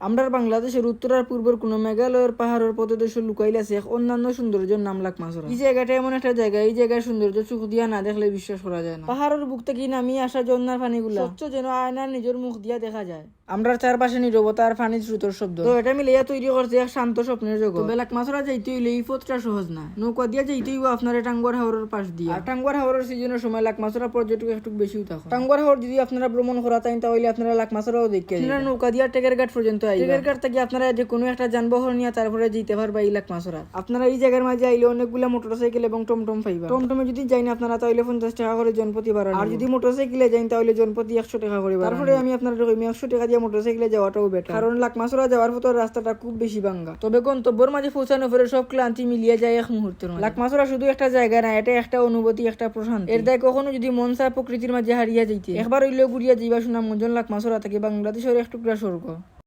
আমরা বাংলাদেশের উত্তর আর পূর্বের কোন মেঘালয়ের পাহাড়ের পদদেশে লুকাইল আছে এক অন্যান্য সৌন্দর্য নাম লাখ মাছরা এই জায়গাটা এমন একটা জায়গা এই জায়গার সৌন্দর্য চোখ দিয়া না দেখলে বিশ্বাস করা যায় না। পাহাড়ের বুক থেকে নামিয়ে আসা জন্নার পানিগুলো। স্বচ্ছ যেন আয়নার নিজের মুখ দিয়া দেখা যায়। আমরা চারপাশে নীরবতা আর পানির শ্রুতর শব্দ। তো এটা মিলিয়া তৈরি করছে এক শান্ত স্বপ্নের জগৎ। বেলাক মাছরা যাইতে হইলে এই পথটা সহজ না। নৌকা দিয়া যাইতে হইব আপনার টাঙ্গুয়ার হাওরের পাশ দিয়ে। আর টাঙ্গুয়ার হাওরের সিজনের সময় লাখ মাছরা পর্যটক একটু বেশি থাকে টাঙ্গুয়ার হাওর যদি আপনারা ভ্রমণ করা তাই তাহলে আপনারা লাখ মাছরাও দেখে আপনারা নৌকা দিয়া টেকের ঘাট পর্যন্ত আইবা। টেকের ঘাট থেকে আপনারা যে কোনো একটা যানবাহন নিয়ে তারপরে যেতে পারবা এই লাখ মাছরা। আপনারা এই জায়গার মাঝে আইলে অনেকগুলা মোটরসাইকেল এবং টমটম পাইবা। টমটমে যদি যাই না আপনারা তাহলে পঞ্চাশ টাকা করে জনপতি ভাড়া আর যদি মোটরসাইকেলে যাই তাহলে জনপতি একশো টাকা করে তারপরে আমি আপনার একশো টাকা দিয়ে মোটরসাইকেলে যাওয়াটাও বেটার কারণ লাখ মাছরা যাওয়ার পথে রাস্তাটা খুব বেশি ভাঙ্গা তবে গন্তব্যর মাঝে পৌঁছানো পরে সব ক্লান্তি মিলিয়ে যায় এক মুহূর্তের মাছরা শুধু একটা জায়গা না এটা একটা অনুভূতি একটা প্রশান্তি। এর দায় কখনো যদি মন চায় প্রকৃতির মাঝে হারিয়ে যাইতে। একবার হইলেও ঘুরিয়া যাইবা শোনা মঞ্জন লাখ মাছরা থাকে বাংলাদেশের এক টুকরা স্বর্গ।